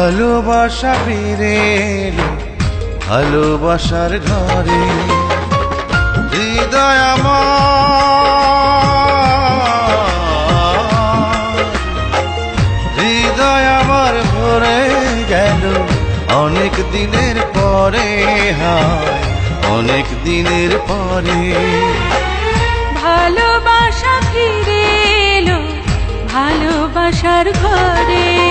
ভালোবাসা এলো, ভালোবাসার ঘরে হৃদয় আমার। হৃদয় আমার ভরে গেল, অনেক দিনের পরে, হায়, অনেক দিনের পরে। ভালোবাসা ফিরে এলো, ভালোবাসার ঘরে।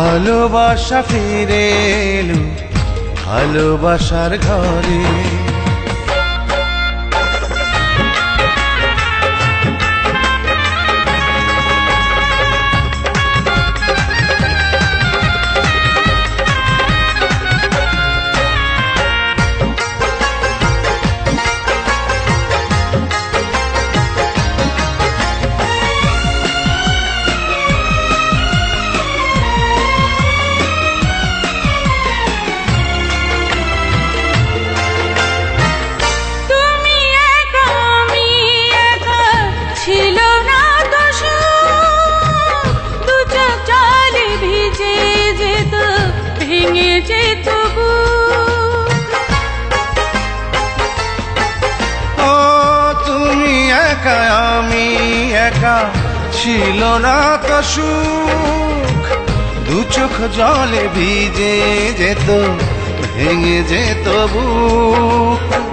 ভালোবাসা ফিরে এলো ভালোবাসার ঘরে। ও, তুমি একা, আমি একা, ছিল না তো সুখ। দু চোখ জলে ভিজে যেত, ভেঙে যেত বুক।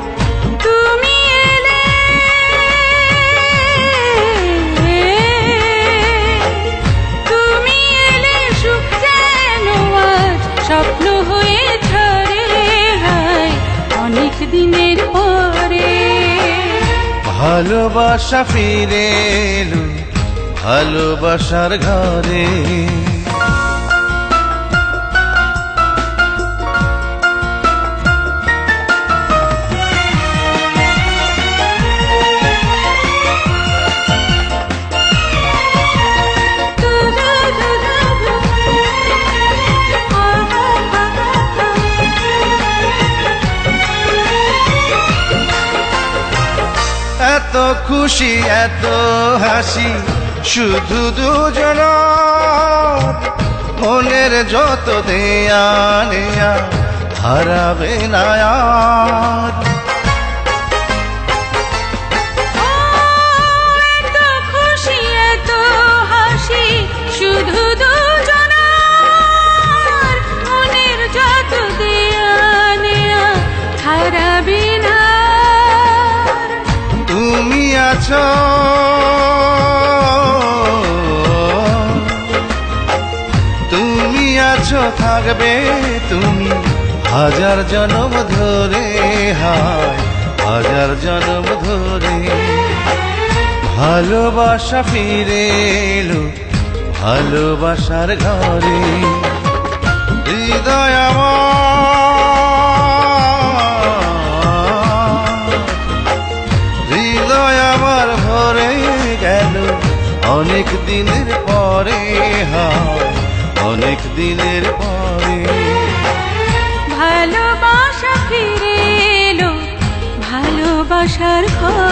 ভালোবাসা ফিরে এলো ভালোবাসার ঘরে। এত খুশি এত হাসি শুধু দুজন মনের যত দেয়া নেয়া হারাবে না আছো। তুমি আছো, থাকবে তুমি। হাজার জন্ম ধরে, হায়, হাজার জন্ম ধরে। ভালোবাসা ফিরে এলো ভালোবাসার ঘরে। হৃদয় আমার অনেক দিনের পরে হায় অনেক দিনের পরে। ভালোবাসা ফিরে এলো ভালোবাসার ঘরে